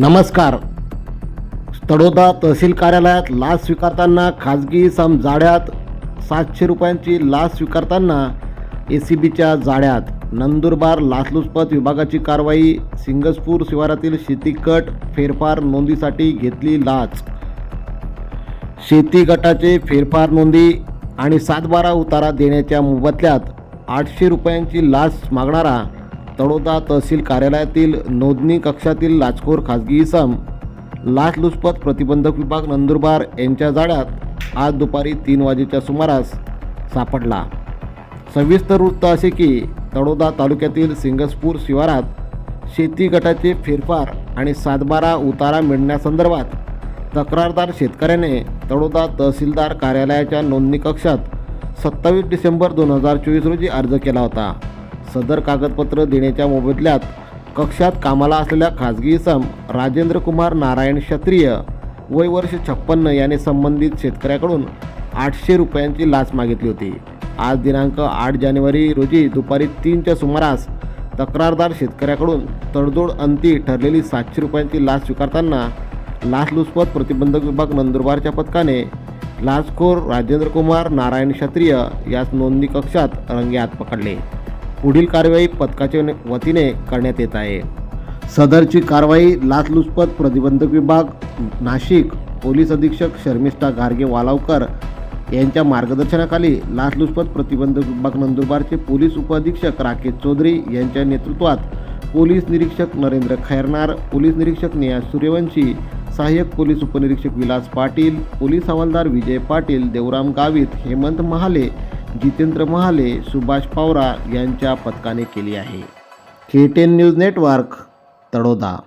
नमस्कार. तडोदा तहसील कार्यालयात लाच स्वीकारताना खाजगी सम जाड्यात सातशे रुपयांची लाच स्वीकारताना ए सी बीच्या जाड्यात नंदुरबार लाचलुचपत विभागाची कारवाई सिंगसपूर शिवारातील शेतीकट फेरफार नोंदीसाठी घेतली लाच. शेती गटाचे फेरफार नोंदी आणि सातबारा उतारा देण्याच्या मोबदल्यात आठशे रुपयांची लाच मागणारा तडोदा तहसील कार्यालयातील नोंदणी कक्षातील लाचखोर खाजगी इसम लाचलुचपत प्रतिबंधक विभाग नंदुरबार यांच्या जाळ्यात आज दुपारी तीन वाजेच्या सुमारास सापडला. सविस्तर वृत्त असे की तडोदा तालुक्यातील सिंगसपूर शिवारात शेती गटाचे फेरफार आणि सातबारा उतारा मिळण्यासंदर्भात तक्रारदार शेतकऱ्याने तडोदा तहसीलदार कार्यालयाच्या नोंदणी कक्षात सत्तावीस डिसेंबर दोन हजार चोवीस रोजी अर्ज केला होता. सदर कागदपत्र देण्याच्या मोबदल्यात कक्षात कामाला असलेल्या खाजगी इसम राजेंद्र कुमार नारायण क्षत्रिय वय वर्ष छप्पन्न याने संबंधित शेतकऱ्याकडून आठशे रुपयांची लाच मागितली होती. आज दिनांक आठ जानेवारी रोजी दुपारी तीनच्या सुमारास तक्रारदार शेतकऱ्याकडून तडजोड अंती ठरलेली सातशे रुपयांची लाच स्वीकारताना लाचलुचपत प्रतिबंधक विभाग नंदुरबारच्या पथकाने लाचखोर राजेंद्र कुमार नारायण क्षत्रिय यास नोंदणी कक्षात रंगेहात पकडले. पुढील कारवाई पथकाच्या वतीने करण्यात येत आहे. सदरची कारवाई लाचलुचपत प्रतिबंधक विभाग नाशिक पोलीस अधीक्षक शर्मिष्ठा गार्गे वालावकर यांच्या मार्गदर्शनाखाली लाचलुचपत प्रतिबंधक विभाग नंदुरबारचे पोलीस उपअधीक्षक राकेश चौधरी यांच्या नेतृत्वात पोलीस निरीक्षक नरेंद्र खैरनार पोलीस निरीक्षक नेहा सूर्यवंशी सहाय्यक पोलीस उपनिरीक्षक विलास पाटील पोलीस हवालदार विजय पाटील देवराम गावित हेमंत महाले जितेंद्र महाले सुभाष पावरा यांच्या पथकाने केली आहे. K ten news network Tadoda.